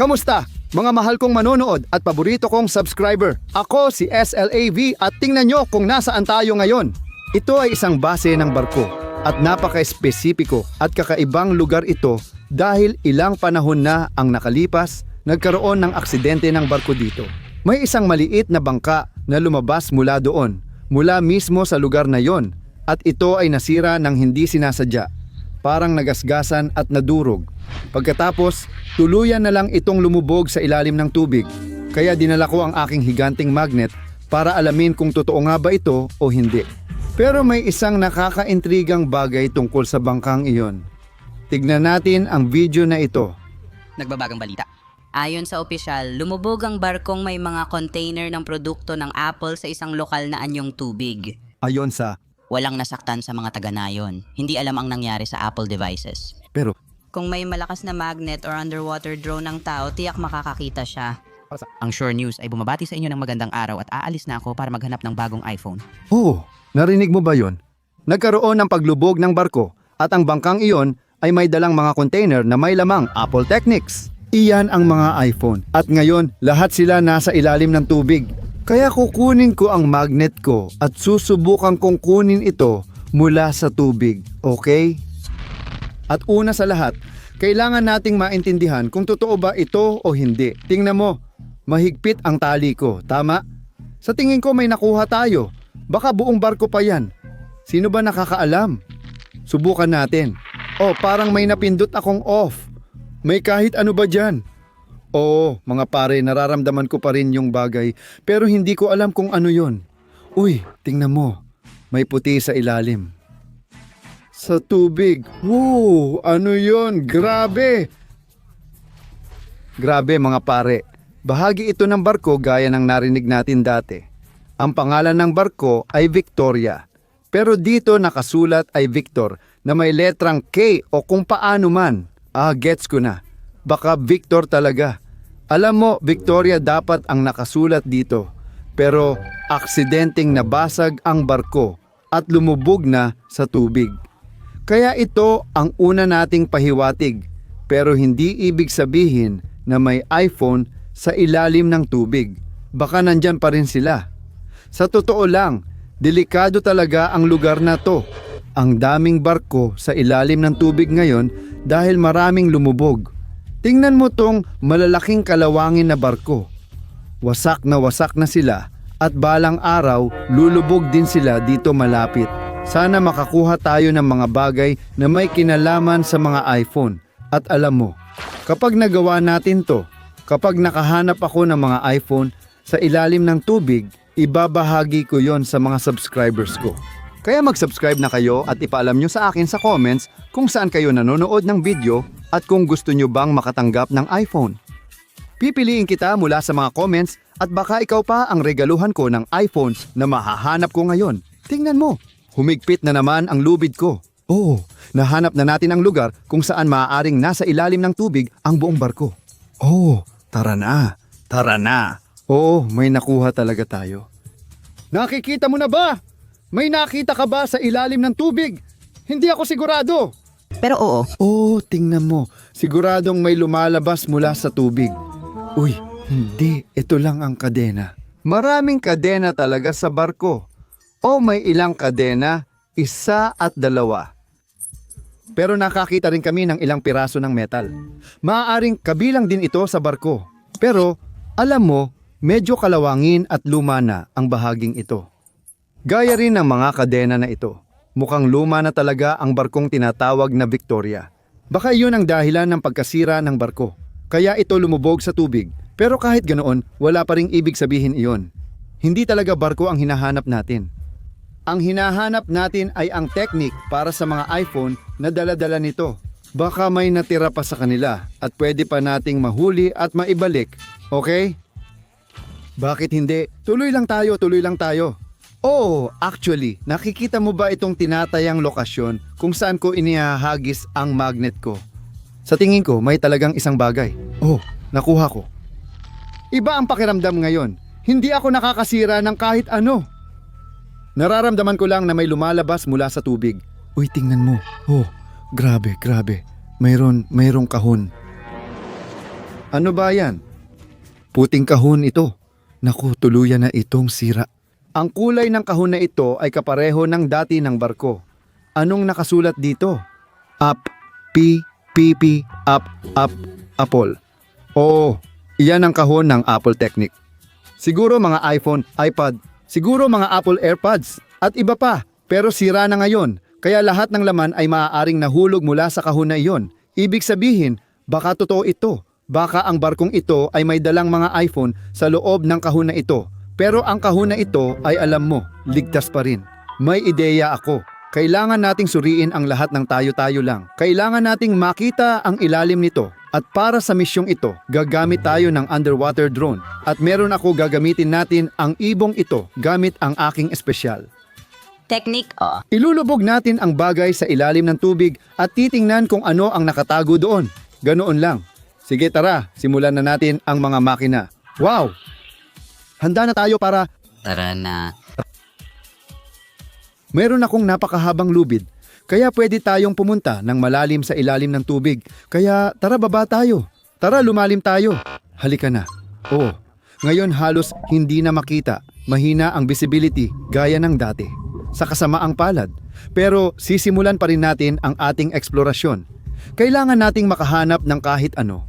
Kamusta? Mga mahal kong manonood at paborito kong subscriber. Ako si SLAV at tingnan nyo kung nasaan tayo ngayon. Ito ay isang base ng barko at napaka-espesipiko at kakaibang lugar ito dahil ilang panahon na ang nakalipas, nagkaroon ng aksidente ng barko dito. May isang maliit na bangka na lumabas mula doon, mula mismo sa lugar na yon at ito ay nasira ng hindi sinasadya parang nagasgasan at nadurog. Pagkatapos, tuluyan na lang itong lumubog sa ilalim ng tubig. Kaya dinala ko ang aking higanting magnet para alamin kung totoo nga ba ito o hindi. Pero may isang nakakaintrigang bagay tungkol sa bangkang iyon. Tignan natin ang video na ito. Nagbabagang balita. Ayon sa opisyal, lumubog ang barkong may mga container ng produkto ng Apple sa isang lokal na anyong tubig. Ayon sa, Walang nasaktan sa mga taga-nayon. Hindi alam ang nangyari sa Apple devices. pero Kung may malakas na magnet or underwater drone ng tao, tiyak makakakita siya. Ang Sure News ay bumabati sa inyo ng magandang araw at aalis na ako para maghanap ng bagong iPhone. Oo, narinig mo ba yon? Nagkaroon ng paglubog ng barko at ang bangkang iyon ay may dalang mga container na may lamang Apple Technics. Iyan ang mga iPhone at ngayon lahat sila nasa ilalim ng tubig. Kaya kukunin ko ang magnet ko at susubukan kong kunin ito mula sa tubig, okay? At una sa lahat, kailangan nating maintindihan kung totoo ba ito o hindi. Tingnan mo, mahigpit ang tali ko, tama? Sa tingin ko may nakuha tayo. Baka buong barko pa yan. Sino ba nakakaalam? Subukan natin. Oh, parang may napindot akong off. May kahit ano ba dyan? Oo, mga pare, nararamdaman ko pa rin yung bagay, pero hindi ko alam kung ano yon. Uy, tingnan mo. May puti sa ilalim. Sa tubig. Wow, ano yon? Grabe! Grabe mga pare. Bahagi ito ng barko gaya ng narinig natin dati. Ang pangalan ng barko ay Victoria. Pero dito nakasulat ay Victor na may letrang K o kung paano man. Ah, gets ko na. Baka Victor talaga. Alam mo, Victoria dapat ang nakasulat dito. Pero aksidenteng nabasag ang barko at lumubog na sa tubig. Kaya ito ang una nating pahiwatig. Pero hindi ibig sabihin na may iPhone sa ilalim ng tubig. Baka nandyan pa rin sila. Sa totoo lang, delikado talaga ang lugar na to. Ang daming barko sa ilalim ng tubig ngayon dahil maraming lumubog. Tingnan mo tong malalaking kalawangin na barko. Wasak na wasak na sila at balang araw lulubog din sila dito malapit. Sana makakuha tayo ng mga bagay na may kinalaman sa mga iPhone. At alam mo, kapag nagawa natin to, kapag nakahanap ako ng mga iPhone sa ilalim ng tubig, ibabahagi ko yon sa mga subscribers ko. Kaya mag-subscribe na kayo at ipaalam nyo sa akin sa comments kung saan kayo nanonood ng video at kung gusto nyo bang makatanggap ng iPhone. Pipiliin kita mula sa mga comments at baka ikaw pa ang regaluhan ko ng iPhone na mahahanap ko ngayon. Tingnan mo, humigpit na naman ang lubid ko. Oo, nahanap na natin ang lugar kung saan maaaring nasa ilalim ng tubig ang buong barko. Oo, tara na, tara na. Oo, may nakuha talaga tayo. Nakikita mo na ba? May nakita ka ba sa ilalim ng tubig? Hindi ako sigurado. Pero oo, Oh, tingnan mo. Siguradong may lumalabas mula sa tubig. Uy, hindi. Ito lang ang kadena. Maraming kadena talaga sa barko. O may ilang kadena, isa at dalawa. Pero nakakita rin kami ng ilang piraso ng metal. Maaaring kabilang din ito sa barko. Pero, alam mo, medyo kalawangin at luma na ang bahaging ito. Gaya rin ng mga kadena na ito. Mukhang luma na talaga ang barkong tinatawag na Victoria. Baka iyon ang dahilan ng pagkasira ng barko. Kaya ito lumubog sa tubig. Pero kahit ganoon, wala pa ring ibig sabihin iyon. Hindi talaga barko ang hinahanap natin. Ang hinahanap natin ay ang technique para sa mga iPhone na daladala nito. Baka may natira pa sa kanila at pwede pa nating mahuli at maibalik. Okay? Bakit hindi? Tuloy lang tayo, tuloy lang tayo. Oh, actually, nakikita mo ba itong tinatayang lokasyon kung saan ko inihahagis ang magnet ko? Sa tingin ko, may talagang isang bagay. Oh, nakuha ko. Iba ang pakiramdam ngayon. Hindi ako nakakasira ng kahit ano. Nararamdaman ko lang na may lumalabas mula sa tubig. Uy, tingnan mo. Oh, grabe, grabe. Mayroon, mayroong kahon. Ano ba yan? Puting kahon ito. Naku, tuluyan na itong sira. Ang kulay ng kahon na ito ay kapareho ng dati ng barko. Anong nakasulat dito? Up, P, P, P, up, up, apple. Oo, iyan ang kahon ng Apple Technic. Siguro mga iPhone, iPad, siguro mga Apple AirPods, at iba pa. Pero sira na ngayon, kaya lahat ng laman ay maaaring nahulog mula sa kahon na iyon. Ibig sabihin, baka totoo ito. Baka ang barkong ito ay may dalang mga iPhone sa loob ng kahon na ito. Pero ang kahon na ito ay alam mo, ligtas pa rin. May ideya ako. Kailangan nating suriin ang lahat ng tayo-tayo lang. Kailangan nating makita ang ilalim nito. At para sa misyong ito, gagamit tayo ng underwater drone. At meron ako gagamitin natin ang ibong ito gamit ang aking espesyal. Technique, oh. Ilulubog natin ang bagay sa ilalim ng tubig at titingnan kung ano ang nakatago doon. Ganoon lang. Sige tara, simulan na natin ang mga makina. Wow! Handa na tayo para Tara na. Meron akong napakahabang lubid, kaya pwede tayong pumunta ng malalim sa ilalim ng tubig. Kaya tara baba tayo. Tara lumalim tayo. Halika na. Oo, ngayon halos hindi na makita. Mahina ang visibility gaya ng dati. Sa kasamaang palad. Pero sisimulan pa rin natin ang ating eksplorasyon. Kailangan nating makahanap ng kahit ano.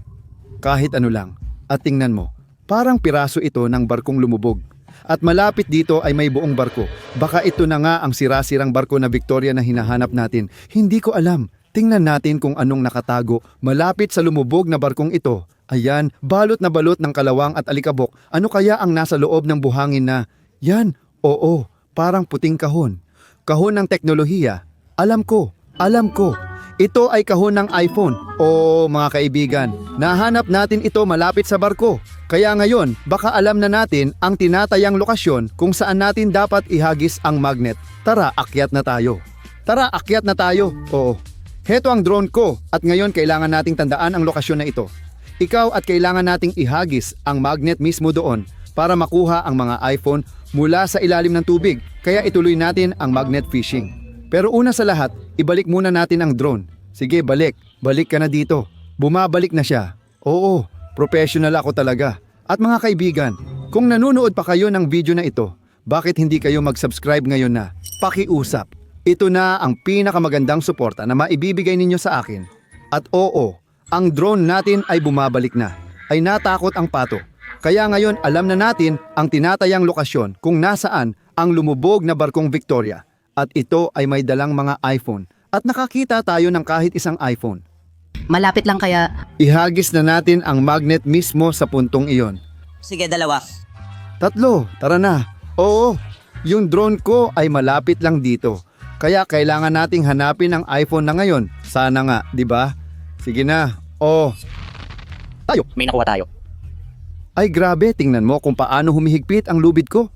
Kahit ano lang. At tingnan mo, parang piraso ito ng barkong lumubog. At malapit dito ay may buong barko. Baka ito na nga ang sira-sirang barko na Victoria na hinahanap natin. Hindi ko alam. Tingnan natin kung anong nakatago malapit sa lumubog na barkong ito. Ayan, balot na balot ng kalawang at alikabok. Ano kaya ang nasa loob ng buhangin na? Yan, oo, parang puting kahon. Kahon ng teknolohiya. Alam ko, alam ko. Ito ay kahon ng iPhone. O mga kaibigan, nahanap natin ito malapit sa barko. Kaya ngayon, baka alam na natin ang tinatayang lokasyon kung saan natin dapat ihagis ang magnet. Tara, akyat na tayo. Tara, akyat na tayo. Oo. Heto ang drone ko at ngayon kailangan nating tandaan ang lokasyon na ito. Ikaw at kailangan nating ihagis ang magnet mismo doon para makuha ang mga iPhone mula sa ilalim ng tubig. Kaya ituloy natin ang magnet fishing. Pero una sa lahat, ibalik muna natin ang drone. Sige, balik. Balik ka na dito. Bumabalik na siya. Oo, professional ako talaga. At mga kaibigan, kung nanonood pa kayo ng video na ito, bakit hindi kayo mag-subscribe ngayon na? Pakiusap. Ito na ang pinakamagandang suporta na maibibigay ninyo sa akin. At oo, ang drone natin ay bumabalik na. Ay natakot ang pato. Kaya ngayon alam na natin ang tinatayang lokasyon kung nasaan ang lumubog na barkong Victoria. At ito ay may dalang mga iPhone. At nakakita tayo ng kahit isang iPhone. Malapit lang kaya Ihagis na natin ang magnet mismo sa puntong iyon. Sige, dalawa. Tatlo, tara na. Oo, yung drone ko ay malapit lang dito. Kaya kailangan nating hanapin ang iPhone na ngayon. Sana nga, di ba? Sige na. Oh. Tayo. may nakuha tayo. Ay grabe, tingnan mo kung paano humihigpit ang lubid ko.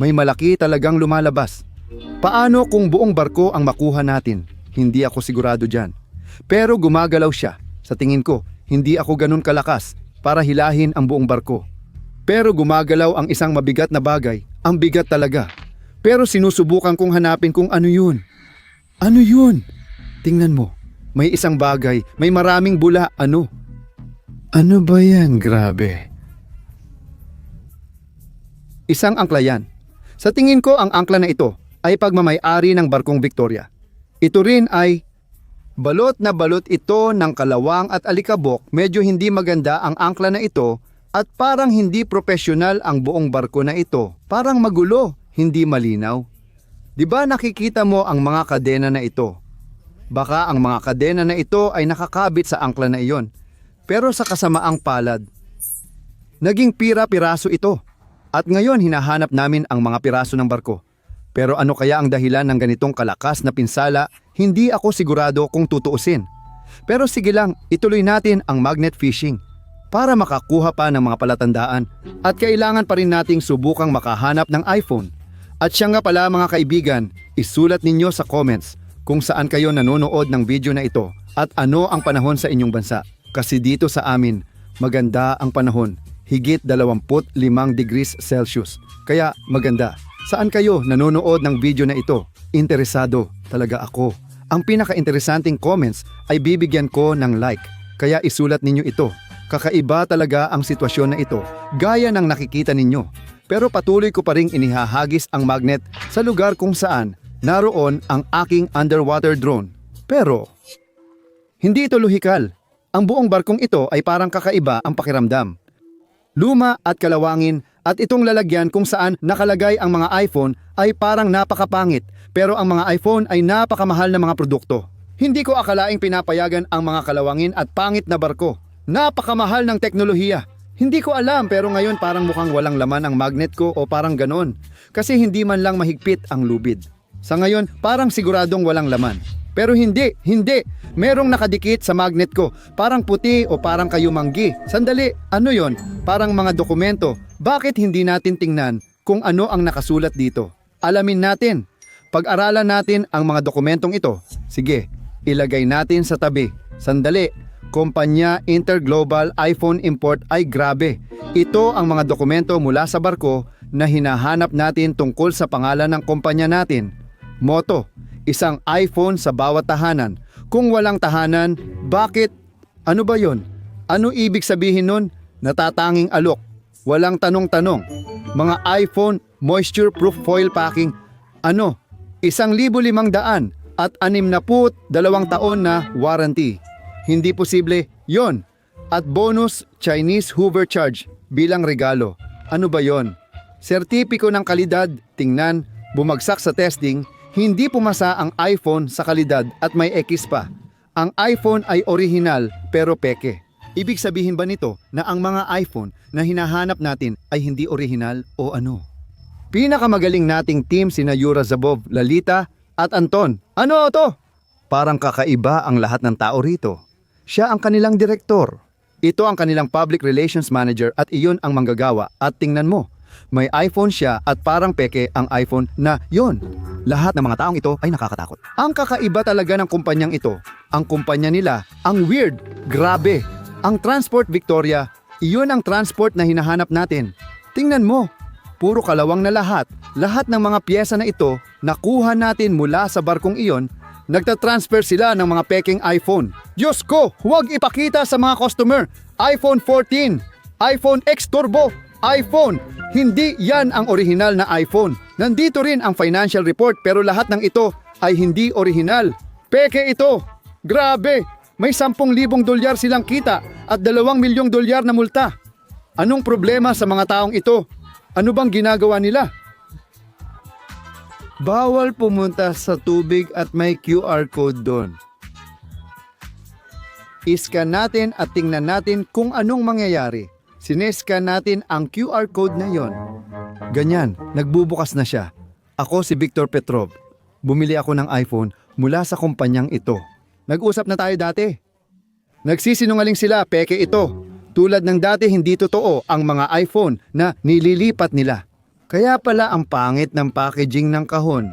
May malaki talagang lumalabas. Paano kung buong barko ang makuha natin? Hindi ako sigurado dyan. Pero gumagalaw siya. Sa tingin ko, hindi ako ganun kalakas para hilahin ang buong barko. Pero gumagalaw ang isang mabigat na bagay. Ang bigat talaga. Pero sinusubukan kong hanapin kung ano yun. Ano yun? Tingnan mo. May isang bagay. May maraming bula. Ano? Ano ba yan? Grabe. Isang angkla yan. Sa tingin ko ang angkla na ito ay pagmamayari ng barkong Victoria. Ito rin ay balot na balot ito ng kalawang at alikabok. Medyo hindi maganda ang angkla na ito at parang hindi profesional ang buong barko na ito. Parang magulo, hindi malinaw. Di ba nakikita mo ang mga kadena na ito? Baka ang mga kadena na ito ay nakakabit sa angkla na iyon. Pero sa kasamaang palad, naging pira-piraso ito. At ngayon hinahanap namin ang mga piraso ng barko. Pero ano kaya ang dahilan ng ganitong kalakas na pinsala, hindi ako sigurado kung tutuusin. Pero sige lang, ituloy natin ang magnet fishing para makakuha pa ng mga palatandaan at kailangan pa rin nating subukang makahanap ng iPhone. At siya nga pala mga kaibigan, isulat ninyo sa comments kung saan kayo nanonood ng video na ito at ano ang panahon sa inyong bansa. Kasi dito sa amin, maganda ang panahon, higit 25 degrees Celsius. Kaya maganda. Saan kayo nanonood ng video na ito? Interesado talaga ako. Ang pinaka-interesanting comments ay bibigyan ko ng like. Kaya isulat ninyo ito Kakaiba talaga ang sitwasyon na ito, gaya ng nakikita ninyo. Pero patuloy ko pa ring inihahagis ang magnet sa lugar kung saan naroon ang aking underwater drone. Pero, hindi ito luhikal. Ang buong barkong ito ay parang kakaiba ang pakiramdam. Luma at kalawangin at itong lalagyan kung saan nakalagay ang mga iPhone ay parang napakapangit pero ang mga iPhone ay napakamahal na mga produkto. Hindi ko akalaing pinapayagan ang mga kalawangin at pangit na barko. Napakamahal ng teknolohiya. Hindi ko alam pero ngayon parang mukhang walang laman ang magnet ko o parang ganon. Kasi hindi man lang mahigpit ang lubid. Sa ngayon, parang siguradong walang laman. Pero hindi, hindi. Merong nakadikit sa magnet ko. Parang puti o parang kayumanggi. Sandali, ano yon? Parang mga dokumento. Bakit hindi natin tingnan kung ano ang nakasulat dito? Alamin natin. Pag-aralan natin ang mga dokumentong ito. Sige, ilagay natin sa tabi. Sandali, kumpanya Interglobal iPhone Import ay grabe. Ito ang mga dokumento mula sa barko na hinahanap natin tungkol sa pangalan ng kumpanya natin. Moto, isang iPhone sa bawat tahanan. Kung walang tahanan, bakit? Ano ba yon? Ano ibig sabihin nun? Natatanging alok. Walang tanong-tanong. Mga iPhone moisture-proof foil packing. Ano? Isang libo limang daan at anim na put dalawang taon na warranty. Hindi posible yon. At bonus Chinese Hoover charge bilang regalo. Ano ba yon? Sertipiko ng kalidad, tingnan, bumagsak sa testing, hindi pumasa ang iPhone sa kalidad at may X pa. Ang iPhone ay original pero peke. Ibig sabihin ba nito na ang mga iPhone na hinahanap natin ay hindi original o ano? Pinakamagaling nating team sina Yura Zabov, Lalita at Anton. Ano to? Parang kakaiba ang lahat ng tao rito. Siya ang kanilang direktor. Ito ang kanilang public relations manager at iyon ang manggagawa. At tingnan mo, may iPhone siya at parang peke ang iPhone na yon. Lahat ng mga taong ito ay nakakatakot. Ang kakaiba talaga ng kumpanyang ito, ang kumpanya nila, ang weird, grabe. Ang Transport Victoria, iyon ang transport na hinahanap natin. Tingnan mo, puro kalawang na lahat. Lahat ng mga pyesa na ito, nakuha natin mula sa barkong iyon, nagtatransfer sila ng mga peking iPhone. Diyos ko, huwag ipakita sa mga customer. iPhone 14, iPhone X Turbo, iPhone. Hindi yan ang original na iPhone. Nandito rin ang financial report pero lahat ng ito ay hindi original. Peke ito. Grabe. May 10,000 dolyar silang kita at 2 milyong dolyar na multa. Anong problema sa mga taong ito? Ano bang ginagawa nila? Bawal pumunta sa tubig at may QR code doon. Iskan natin at tingnan natin kung anong mangyayari. Sinescan natin ang QR code na yon. Ganyan, nagbubukas na siya. Ako si Victor Petrov. Bumili ako ng iPhone mula sa kumpanyang ito. Nag-usap na tayo dati. Nagsisinungaling sila, peke ito. Tulad ng dati hindi totoo ang mga iPhone na nililipat nila. Kaya pala ang pangit ng packaging ng kahon.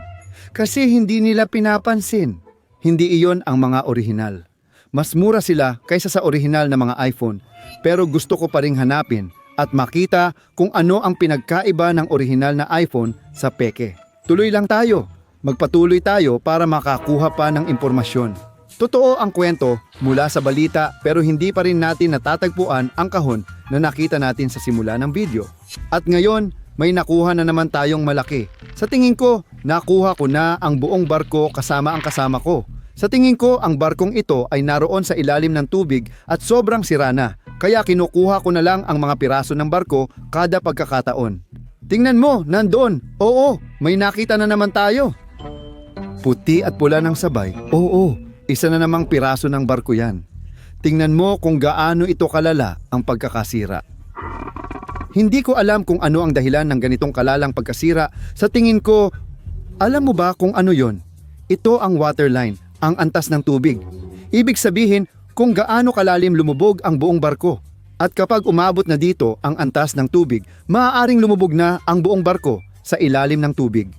Kasi hindi nila pinapansin. Hindi iyon ang mga orihinal. Mas mura sila kaysa sa orihinal na mga iPhone. Pero gusto ko pa ring hanapin at makita kung ano ang pinagkaiba ng orihinal na iPhone sa peke. Tuloy lang tayo. Magpatuloy tayo para makakuha pa ng impormasyon. Totoo ang kwento mula sa balita pero hindi pa rin natin natatagpuan ang kahon na nakita natin sa simula ng video. At ngayon, may nakuha na naman tayong malaki. Sa tingin ko, nakuha ko na ang buong barko kasama ang kasama ko. Sa tingin ko, ang barkong ito ay naroon sa ilalim ng tubig at sobrang sira na. Kaya kinukuha ko na lang ang mga piraso ng barko kada pagkakataon. Tingnan mo, nandoon. Oo, may nakita na naman tayo. Puti at pula ng sabay. Oo, isa na namang piraso ng barko yan. Tingnan mo kung gaano ito kalala ang pagkakasira. Hindi ko alam kung ano ang dahilan ng ganitong kalalang pagkasira. Sa tingin ko, alam mo ba kung ano yon? Ito ang waterline, ang antas ng tubig. Ibig sabihin kung gaano kalalim lumubog ang buong barko. At kapag umabot na dito ang antas ng tubig, maaaring lumubog na ang buong barko sa ilalim ng tubig.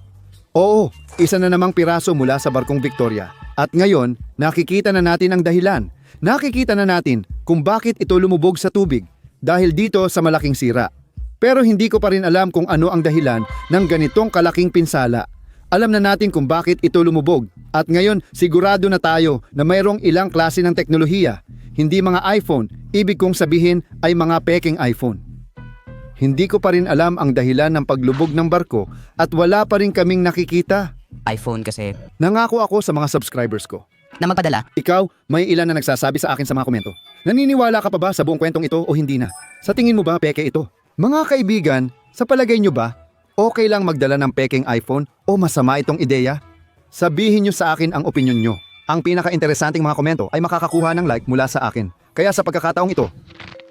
Oo, isa na namang piraso mula sa barkong Victoria. At ngayon, nakikita na natin ang dahilan. Nakikita na natin kung bakit ito lumubog sa tubig dahil dito sa malaking sira. Pero hindi ko pa rin alam kung ano ang dahilan ng ganitong kalaking pinsala. Alam na natin kung bakit ito lumubog. At ngayon, sigurado na tayo na mayroong ilang klase ng teknolohiya. Hindi mga iPhone, ibig kong sabihin ay mga peking iPhone. Hindi ko pa rin alam ang dahilan ng paglubog ng barko at wala pa rin kaming nakikita. iPhone kasi Nangako ako sa mga subscribers ko. na magpadala. Ikaw, may ilan na nagsasabi sa akin sa mga komento. Naniniwala ka pa ba sa buong kwentong ito o hindi na? Sa tingin mo ba peke ito? Mga kaibigan, sa palagay nyo ba, okay lang magdala ng peking iPhone o masama itong ideya? Sabihin nyo sa akin ang opinion nyo. Ang pinaka-interesanting mga komento ay makakakuha ng like mula sa akin. Kaya sa pagkakataong ito,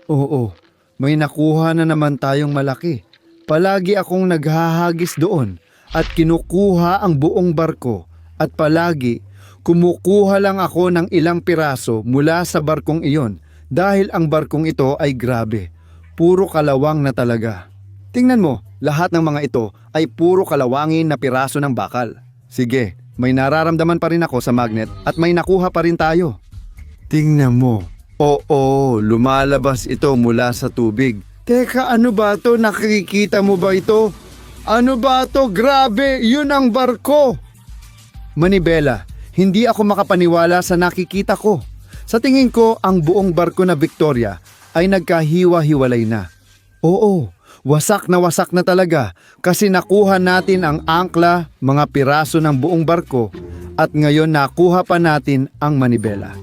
Oo, may nakuha na naman tayong malaki. Palagi akong naghahagis doon at kinukuha ang buong barko at palagi kumukuha lang ako ng ilang piraso mula sa barkong iyon dahil ang barkong ito ay grabe. Puro kalawang na talaga. Tingnan mo, lahat ng mga ito ay puro kalawangin na piraso ng bakal. Sige, may nararamdaman pa rin ako sa magnet at may nakuha pa rin tayo. Tingnan mo. Oo, lumalabas ito mula sa tubig. Teka, ano ba to? Nakikita mo ba ito? Ano ba to? Grabe, yun ang barko! Manibela, hindi ako makapaniwala sa nakikita ko. Sa tingin ko, ang buong barko na Victoria ay nagkahiwa-hiwalay na. Oo, wasak na wasak na talaga kasi nakuha natin ang angkla, mga piraso ng buong barko at ngayon nakuha pa natin ang manibela.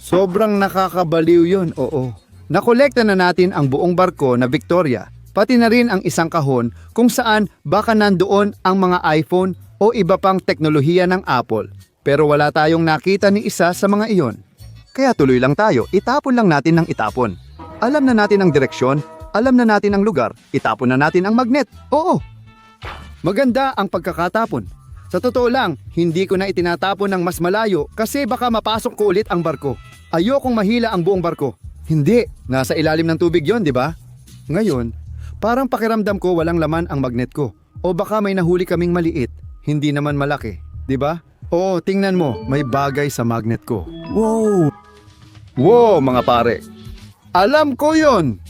Sobrang nakakabaliw yun, oo. Nakolekta na natin ang buong barko na Victoria, pati na rin ang isang kahon kung saan baka nandoon ang mga iPhone o iba pang teknolohiya ng Apple. Pero wala tayong nakita ni isa sa mga iyon. Kaya tuloy lang tayo, itapon lang natin ng itapon. Alam na natin ang direksyon, alam na natin ang lugar, itapon na natin ang magnet. Oo. Maganda ang pagkakatapon. Sa totoo lang, hindi ko na itinatapon ng mas malayo kasi baka mapasok ko ulit ang barko. Ayokong mahila ang buong barko. Hindi, nasa ilalim ng tubig yon, di ba? Ngayon, parang pakiramdam ko walang laman ang magnet ko. O baka may nahuli kaming maliit, hindi naman malaki, di ba? Oo, tingnan mo, may bagay sa magnet ko. Wow! Wow, mga pare! Alam ko yon!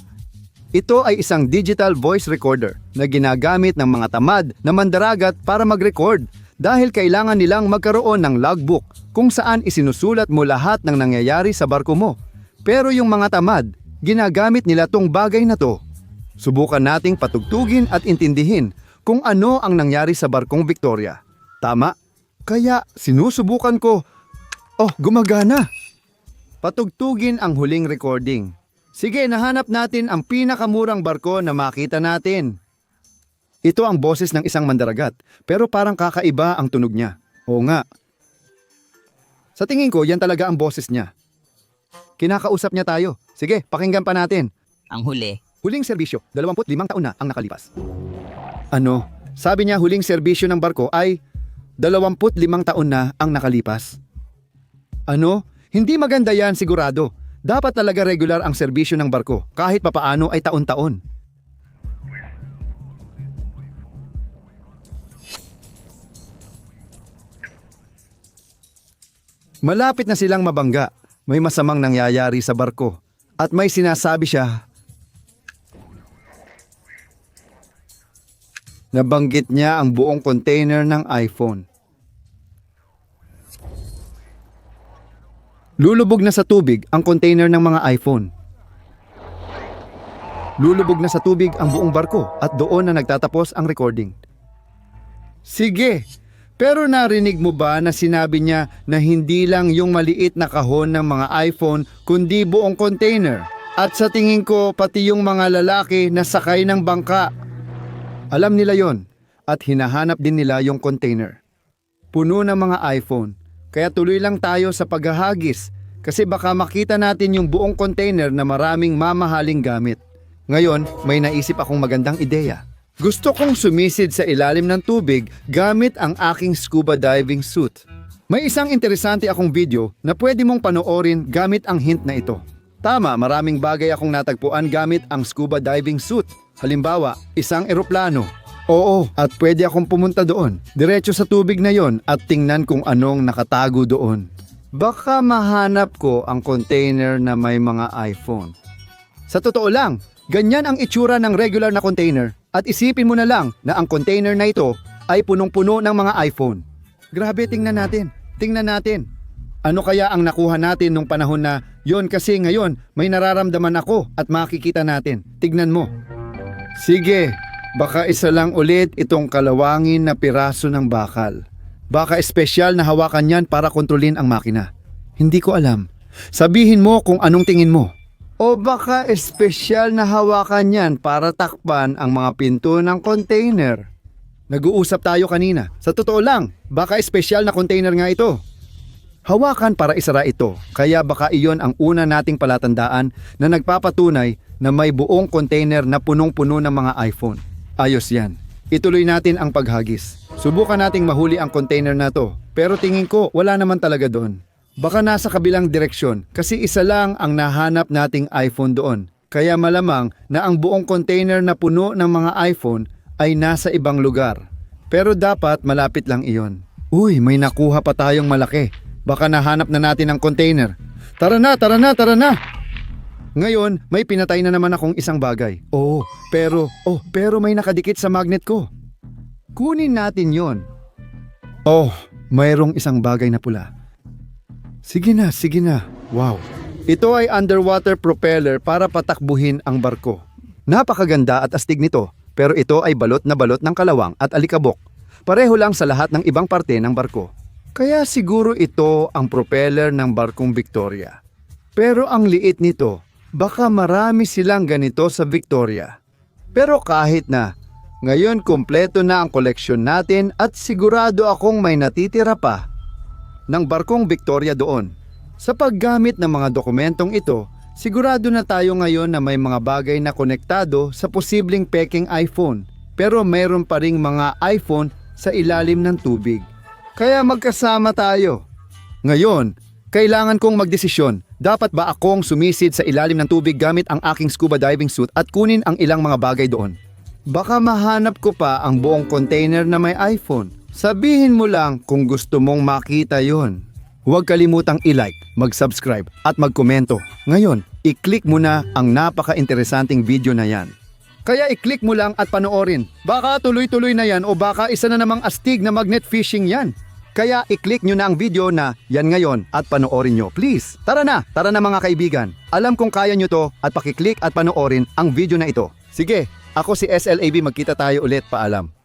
Ito ay isang digital voice recorder na ginagamit ng mga tamad na mandaragat para mag-record dahil kailangan nilang magkaroon ng logbook kung saan isinusulat mo lahat ng nangyayari sa barko mo. Pero yung mga tamad, ginagamit nila tong bagay na to. Subukan nating patugtugin at intindihin kung ano ang nangyari sa barkong Victoria. Tama? Kaya sinusubukan ko. Oh, gumagana! Patugtugin ang huling recording. Sige, nahanap natin ang pinakamurang barko na makita natin. Ito ang boses ng isang mandaragat, pero parang kakaiba ang tunog niya. Oo nga. Sa tingin ko, yan talaga ang boses niya. Kinakausap niya tayo. Sige, pakinggan pa natin. Ang huli. Huling serbisyo, 25 taon na ang nakalipas. Ano? Sabi niya huling serbisyo ng barko ay 25 taon na ang nakalipas. Ano? Hindi maganda yan sigurado. Dapat talaga regular ang serbisyo ng barko kahit papaano ay taon-taon. Malapit na silang mabangga. May masamang nangyayari sa barko. At may sinasabi siya Nabanggit niya ang buong container ng iPhone. Lulubog na sa tubig ang container ng mga iPhone. Lulubog na sa tubig ang buong barko at doon na nagtatapos ang recording. Sige, pero narinig mo ba na sinabi niya na hindi lang yung maliit na kahon ng mga iPhone kundi buong container? At sa tingin ko pati yung mga lalaki na sakay ng bangka alam nila yon at hinahanap din nila yung container. Puno ng mga iPhone, kaya tuloy lang tayo sa paghahagis kasi baka makita natin yung buong container na maraming mamahaling gamit. Ngayon, may naisip akong magandang ideya. Gusto kong sumisid sa ilalim ng tubig gamit ang aking scuba diving suit. May isang interesante akong video na pwede mong panoorin gamit ang hint na ito. Tama, maraming bagay akong natagpuan gamit ang scuba diving suit. Halimbawa, isang eroplano. Oo, at pwede akong pumunta doon, diretso sa tubig na yon at tingnan kung anong nakatago doon. Baka mahanap ko ang container na may mga iPhone. Sa totoo lang, ganyan ang itsura ng regular na container at isipin mo na lang na ang container na ito ay punong-puno ng mga iPhone. Grabe, tingnan natin. Tingnan natin. Ano kaya ang nakuha natin nung panahon na yon kasi ngayon may nararamdaman ako at makikita natin. Tignan mo. Sige, baka isa lang ulit itong kalawangin na piraso ng bakal. Baka espesyal na hawakan yan para kontrolin ang makina. Hindi ko alam. Sabihin mo kung anong tingin mo. O baka espesyal na hawakan yan para takpan ang mga pinto ng container. Nag-uusap tayo kanina. Sa totoo lang, baka espesyal na container nga ito. Hawakan para isara ito, kaya baka iyon ang una nating palatandaan na nagpapatunay na may buong container na punong-puno ng mga iPhone. Ayos yan. Ituloy natin ang paghagis. Subukan nating mahuli ang container na to, pero tingin ko wala naman talaga doon. Baka nasa kabilang direksyon kasi isa lang ang nahanap nating iPhone doon. Kaya malamang na ang buong container na puno ng mga iPhone ay nasa ibang lugar. Pero dapat malapit lang iyon. Uy, may nakuha pa tayong malaki. Baka nahanap na natin ang container. Tara na, tara na, tara na! Ngayon, may pinatay na naman akong isang bagay. Oo, pero, oh, pero may nakadikit sa magnet ko. Kunin natin yon. Oh, mayroong isang bagay na pula. Sige na, sige na. Wow. Ito ay underwater propeller para patakbuhin ang barko. Napakaganda at astig nito, pero ito ay balot na balot ng kalawang at alikabok. Pareho lang sa lahat ng ibang parte ng barko. Kaya siguro ito ang propeller ng barkong Victoria. Pero ang liit nito, baka marami silang ganito sa Victoria. Pero kahit na, ngayon kumpleto na ang koleksyon natin at sigurado akong may natitira pa ng barkong Victoria doon. Sa paggamit ng mga dokumentong ito, sigurado na tayo ngayon na may mga bagay na konektado sa posibleng peking iPhone pero mayroon pa ring mga iPhone sa ilalim ng tubig. Kaya magkasama tayo. Ngayon, kailangan kong magdesisyon. Dapat ba akong sumisid sa ilalim ng tubig gamit ang aking scuba diving suit at kunin ang ilang mga bagay doon? Baka mahanap ko pa ang buong container na may iPhone. Sabihin mo lang kung gusto mong makita yon. Huwag kalimutang i-like, mag-subscribe at magkomento. Ngayon, i-click mo na ang napaka-interesanting video na yan. Kaya i-click mo lang at panoorin. Baka tuloy-tuloy na yan o baka isa na namang astig na magnet fishing yan. Kaya i-click nyo na ang video na yan ngayon at panoorin nyo. Please, tara na, tara na mga kaibigan. Alam kong kaya nyo to at pakiclick at panoorin ang video na ito. Sige, ako si SLAB magkita tayo ulit paalam.